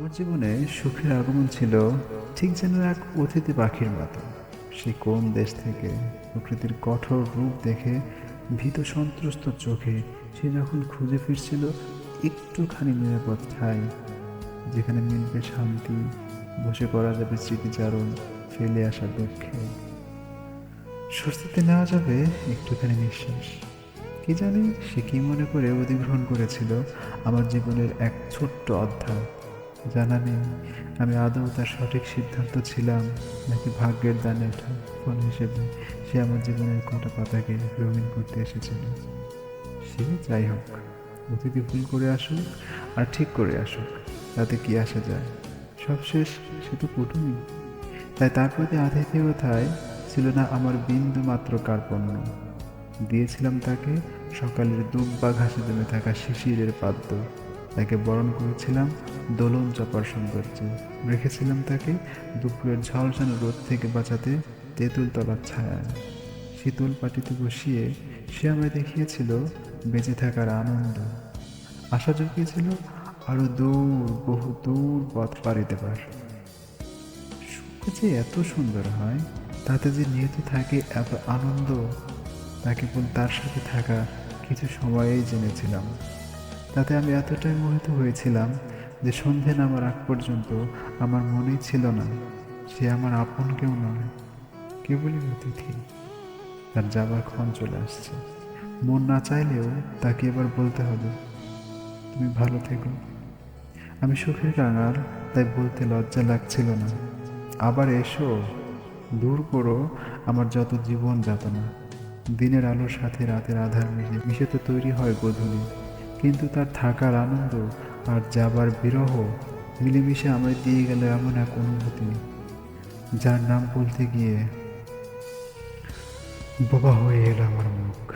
আমার জীবনে সুখের আগমন ছিল ঠিক যেন এক অতিথি পাখির মতো। সে কোন দেশ থেকে প্রকৃতির কঠোর রূপ দেখে ভীত সন্ত্রস্ত চোখে সে যখন খুঁজে ফিরছিল, একটুখানি নিরাপদ ঠাই, যেখানে মিলবে শান্তি, বসে করা যাবে স্মৃতিচারণ, ফেলে আসা দুঃখে। স্বস্তিতে নেওয়া যাবে একটুখানি নিঃশ্বাস। কি জানি সে কি মনে করে অধিগ্রহণ করেছিল আমার জীবনের এক ছোট্ট অধ্যায়। জানা নেই আমি আদৌ তার সঠিক সিদ্ধান্ত ছিলাম নাকি ভাগ্যের দানে ওঠা ফল হিসেবে সে আমার জীবনের কটা পাতাকে রঙিন করতে এসেছিল? সে যাই হোক অতিথি ভুল করে আসুক আর ঠিক করে আসুক, তাতে কি আসা যায়? সবশেষ সে তো কুটুমি তাই তার প্রতি আতিথেয়তায় ছিল না আমার বিন্দু মাত্র কার্পণ্য। দিয়েছিলাম তাকে সকালের দুব্বা ঘাসে জমে থাকা শিশিরের পাদ্য। তাকে বরণ করেছিলাম, দোলন চাপার সৌন্দর্যে। রেখেছিলাম তাকে দুপুরের ঝলসানো রোদ থেকে বাঁচাতে তেঁতুল তলার ছায়া। শীতল পাটিতে বসিয়ে সে আমায় দেখিয়েছিল বেঁচে থাকার আনন্দ। আশা জুগিয়েছিল আরও দূর, বহু দূর পথ পাড়ি দেবার সুখ যে এত সুন্দর হয়, তাতে যে নিহত থাকে এত আনন্দ, তাকে তার সাথে থাকা কিছু সময়েই জেনেছিলাম। তাতে আমি এতটাই মোহিত হয়েছিলাম যে সন্ধে নামার আগ পর্যন্ত আমার মনেই ছিল না সে আমার আপন কেউ নয়, কেবলই অতিথি। তার যাবার ক্ষণ চলে আসছে। মন না চাইলেও তাকে এবার বলতে হবে, তুমি ভালো থেকো। আমি সুখের কাঙাল, তাই বলতে লজ্জা লাগছিল না। আবার এসো, দূর করো আমার যত জীবন যাতনা। দিনের আলোর সাথে রাতের আধার মিশে মিশে তো তৈরি হয় গধূলি কিন্তু তার থাকার আনন্দ আর যাবার বিরহ মিলেমিশে আমায় দিয়ে গেল এমন এক অনুভূতি, যার নাম বলতে গিয়ে বোবা হয়ে এলো আমার মুখ।